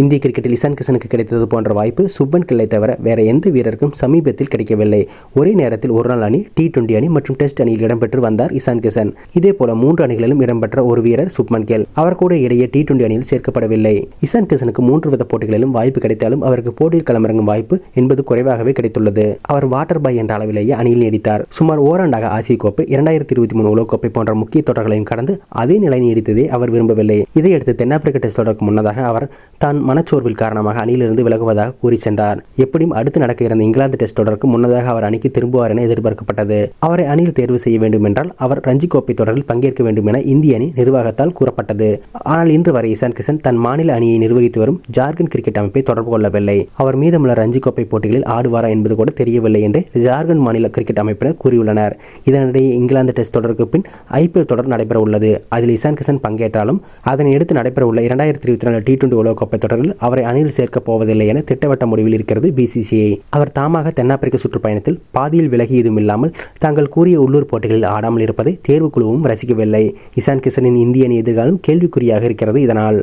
இந்திய கிரிக்கெட்டில் இசான் கிஷனுக்கு கிடைத்தது போன்ற வாய்ப்பு சுப்பன் கில்லை தவிர வேற எந்த வீரருக்கும் சமீபத்தில் கிடைக்கவில்லை. ஒரே நேரத்தில் ஒருநாள் அணி டி டுவெண்டி அணி மற்றும் டெஸ்ட் அணியில் இடம்பெற்று வந்தார் இசான் கிஷன் இதே போல மூன்று அணிகளிலும் இடம்பெற்ற ஒரு வீரர் சுப்மன் கில். அவர் கூட இடையே டி டுவெண்டி அணியில் சேர்க்கப்படவில்லை. இசான் கிஷனுக்கு மூன்று வித போட்டிகளிலும் வாய்ப்பு கிடைத்தாலும் அவருக்கு போட்டியில் களமிறங்கும் வாய்ப்பு என்பது குறைவாகவே கிடைத்துள்ளது. அவர் வாட்டர் பாய் என்ற அளவிலேயே அணியில் நீடித்தார். சுமார் ஓராண்டாக ஆசிய கோப்பை இரண்டாயிரத்தி இருபத்தி மூணு உலகக்கோப்பை போன்ற முக்கிய தொடர்களையும் கடந்து அதே நிலை நீடித்ததை அவர் விரும்பவில்லை. இதையடுத்து தென்னாப்பிரிக்க டெஸ்ட் தொடருக்கு முன்னதாக அவர் தான் மனச்சோர்வில் காரணமாக அணியிலிருந்து விலகுவதாக கூறி சென்றார். எப்படியும் அடுத்து நடக்க இருந்த இங்கிலாந்து டெஸ்ட் தொடருக்கு முன்னதாக அவர் அணிக்கு திரும்புவார் என எதிர்பார்க்கப்பட்டது. அவரை அணியில் தேர்வு செய்ய வேண்டும் என்றால் அவர் ரஞ்சி கோப்பை தொடரில் பங்கேற்க வேண்டும் என இந்திய அணி நிர்வாகத்தால் கூறப்பட்டது. ஆனால் இன்று வரை இசான் கிஷன் தன் மாநில அணியை நிர்வகித்து வரும் ஜார்க்கண்ட் கிரிக்கெட் அமைப்பை தொடர்பு கொள்ளவில்லை. அவர் மீதமுள்ள ரஞ்சி கோப்பை போட்டிகளில் ஆடுவாரா என்பது கூட தெரியவில்லை என்று ஜார்க்கண்ட் மாநில கிரிக்கெட் அமைப்பினர் கூறியுள்ளனர். இதனிடையே இங்கிலாந்து டெஸ்ட் தொடருக்கு பின் ஐபிஎல் தொடர் நடைபெற உள்ளது அதில் இசான் கிஷன் பங்கேற்றாலும் அதனை அடுத்து நடைபெற உள்ள இரண்டாயிரத்தி இருபத்தி நாலு டி டுவெண்டி உலகக்கோப்பை தொடரில் அவரை அணியில் சேர்க்கப் போவதில்லை என திட்டவட்ட முடிவில் இருக்கிறது பிசிசிஐ அவர் தாமாக தென்னாப்பிரிக்க சுற்றுப்பயணத்தில் பாதியில் விலகியதும் இல்லாமல் தாங்கள் கூறிய உள்ளூர் போட்டிகளில் ஆடாமல் இருப்பதை தேர்வுக்குழுவும் ரசிக்கவில்லை. இசான் கிஷனின் இந்திய அணி எதிர்காலம் கேள்விக்குறியாக இருக்கிறது இதனால்.